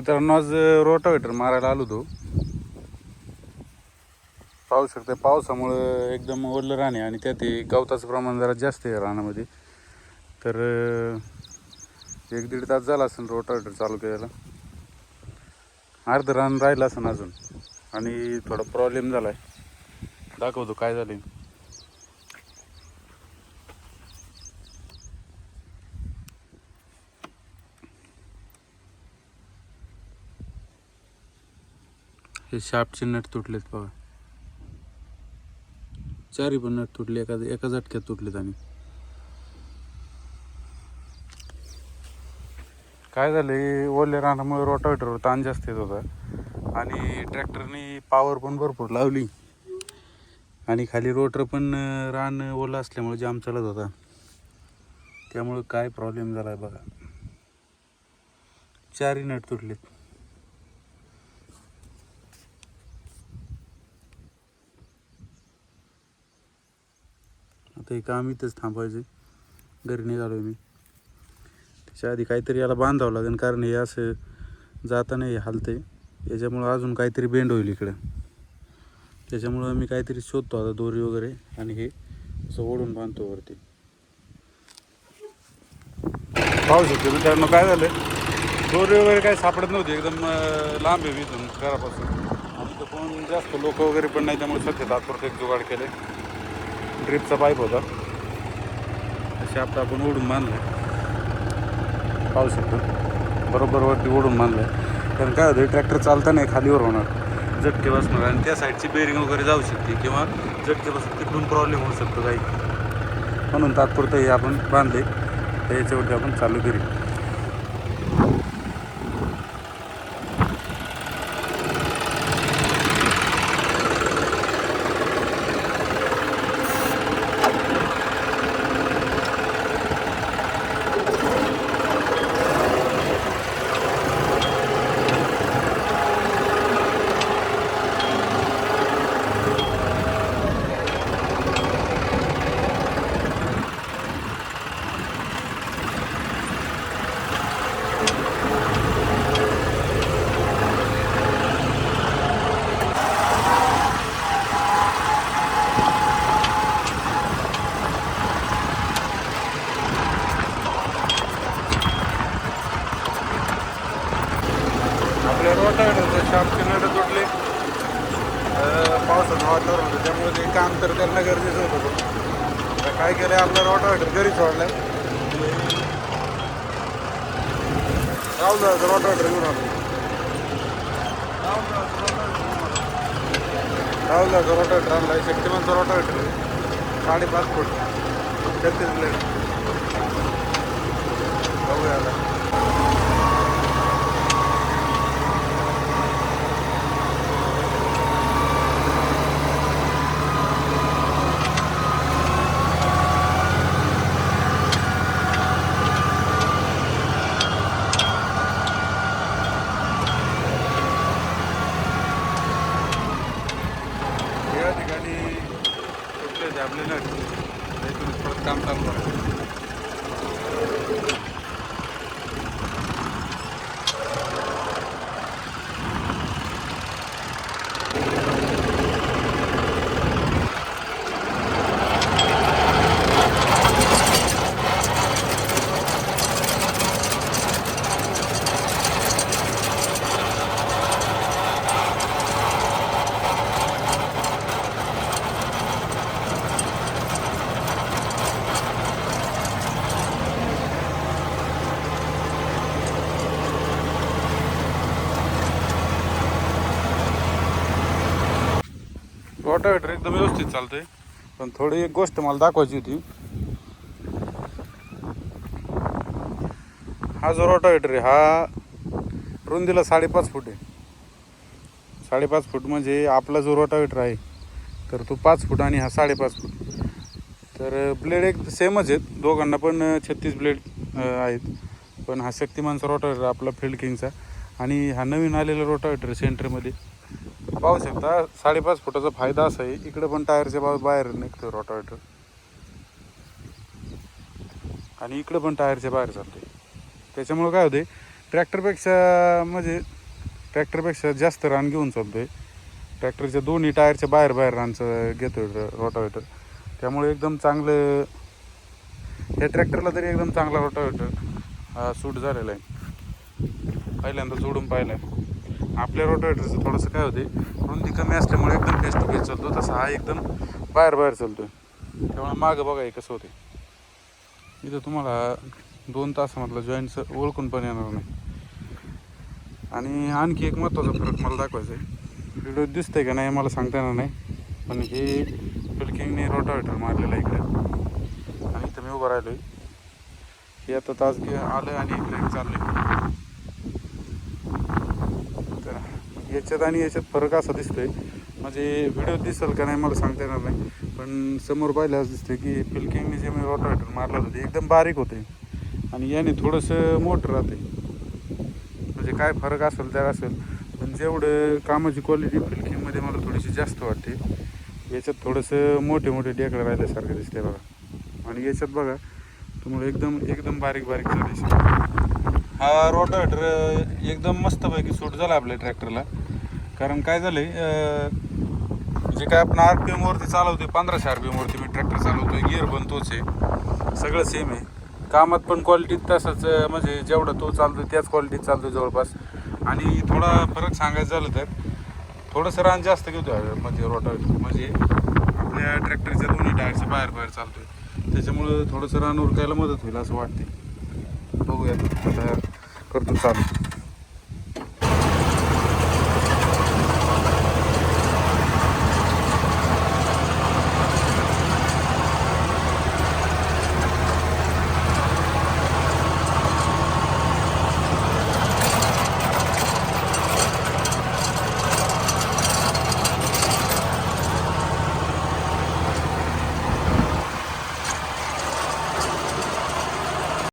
मित्रांनो आज रोटावेटर मारायला आलो तो पाहू शकते पावसामुळं एकदम ओढलं राहणे आणि त्यात गवताचं प्रमाण जरा जास्त आहे रानामध्ये. तर एक दीड तास झाला असेल रोटावेटर चालू केलेला. अर्ध रान राहिलं असेल अजून. आणि थोडा प्रॉब्लेम झाला आहे दाखवतो काय झालं हे शार्पचे नट तुटलेत बघा चारी पण नट तुटले एका एका झटक्यात तुटलेत आणि. काय झालं ओल्या रानामुळे रोटावेटरवर ताण जास्त येत होता. आणि ट्रॅक्टरने पॉवर पण भरपूर लावली. आणि खाली रोटर पण रान ओलं असल्यामुळे जाम चालत होता. त्यामुळं काय प्रॉब्लेम झाला आहे बघा. चारही नट तुटलेत. ते हे काम इथंच थांबायचे घरी निघालो मी. त्याच्या आधी काहीतरी याला बांधावं लागेल कारण हे असं जाताना हे हलते याच्यामुळं अजून काहीतरी बेंड होईल इकडं. त्याच्यामुळं मी काहीतरी शोधतो आता दोरी वगैरे आणि हे असं ओढून बांधतो वरती. पाहू शकतो मित्रांनो काय झालं दोरी वगैरे काही सापडत नव्हती एकदम लांब आहे इथून घरापासून. आणि तर कोण जास्त लोक वगैरे पण नाही त्यामुळे सध्या तात्पुरते जुगाड केले ड्रिपचा पाईप होता. अशा आपलं आपण ओढून बांधलं पाहू शकतो. बरोबर वरती ओढून बांधलं कारण काय होतं ट्रॅक्टर चालताना खालीवर होणार. झटके बसणार. आणि त्या साईडची बेरिंग वगैरे जाऊ शकते किंवा झटके बसून तिकडून प्रॉब्लेम होऊ शकतो काही. म्हणून तात्पुरतं हे आपण बांधले तर याच्यावरती आपण चालू करू आपल्या रोटावेटरचं शार्पचे नट तुटले अं, पावसाचं वातावरण. होतं त्यामुळे ते काम तर त्यांना गरजेचं होतं. आता काय केलं आपलं रोटावेटर घरी सोडलं राहुल रोटावेटर घेऊन आलो. राहुल रोटावेटर आणला शक्तिमानचा रोटावेटर साडेपाच फूट. छत्तीस प्लेट बघूया आता. परत काम चालू रोटावेटर एकदम व्यवस्थित चालतंय. पण थोडी एक गोष्ट मला दाखवायची होती. हा जो रोटावेटर आहे हा रुंदीला साडेपाच फूट आहे. साडेपाच फूट म्हणजे आपला जो रोटावेटर आहे तर तो पाच फूट आणि हा साडेपाच फूट. तर ब्लेड एक सेमच आहेत. दोघांना पण छत्तीस ब्लेड आहेत. पण हा शक्तिमानचा रोटावेटर आपला फिल्ड किंगचा आणि हा नवीन आलेला रोटावेटर सेंटरमध्ये. पाहू शकता साडेपाच फुटाचा फायदा असा आहे इकडं पण टायरच्या बा बाहेर निघतो रोटावेटर. आणि इकडं पण टायरच्या बाहेर चालते त्याच्यामुळं काय होते ट्रॅक्टरपेक्षा म्हणजे ट्रॅक्टरपेक्षा जास्त रान घेऊन चालतोय. ट्रॅक्टरच्या दोन्ही टायरच्या बाहेर बाहेर रानचं घेतोय रोटावेटर. त्यामुळे एकदम चांगलं या ट्रॅक्टरला तरी एकदम चांगला रोटावेटर सूट झालेला आहे. पहिल्यांदा जोडून पाहिलं आहे आपल्या रोटावेटरचं थोडंसं काय होते रुंदी कमी असल्यामुळे एकदम फेस टू फेस चालतो. तसा हा एकदम बाहेर बाहेर चालतो त्यामुळे मागं बघा हे कसं होते इथं तुम्हाला दोन तासामधलं जॉईंटचं ओळखून पण येणार नाही. आणि आणखी एक महत्त्वाचा फरक मला दाखवायचा आहे. व्हिडिओ दिसतंय का नाही मला सांगता येणार नाही. पण हे फिल्किंगने रोटावेटर मारलेलं आहे इकडे. आणि इथं मी उभं राहिलो आहे हे आता तास घे आलं आणि इकडे आहे तर याच्यात आणि याच्यात फरक असा दिसतोय. म्हणजे व्हिडिओ दिसेल का नाही मला सांगता येणार नाही. पण समोर पाहिल्यास दिसतंय की पिल्किंगने जे मी रोटावेटर मारलं होतं ते एकदम बारीक होते. आणि याने थोडंसं मोठं राहते म्हणजे काय फरक असेल तर असेल. पण जेवढं कामाची क्वालिटी फिल्किंगमध्ये मला थोडीशी जास्त वाटते याच्यात थोडंसं मोठे मोठे डेकडं राहिल्यासारखं दिसते बघा. आणि याच्यात बघा तुम्हाला एकदम एकदम बारीक बारीक झाले हा रोटावेटर एकदम मस्तपैकी सूट झाला आपल्या ट्रॅक्टरला कारण काय झालंय जे काय आपण आर पी एमवरती चालवतोय पंधराशे आर पी एमवरती मी ट्रॅक्टर चालवतोय गिअर पण तोच आहे सगळं सेम आहे. कामात पण क्वालिटीत तसंच म्हणजे जेवढा तो चालतोय त्याच क्वालिटीत चालतोय जवळपास. आणि थोडा फरक सांगायचं झालं तर थोडंसं रान जास्त घेतो म्हणजे रोटर म्हणजे आपल्या ट्रॅक्टरच्या दोन्ही टायरच्या बाहेर बाहेर चालतोय. त्याच्यामुळं थोडंसं रान उरकायला मदत होईल असं वाटते बघूया आता करतो चालू.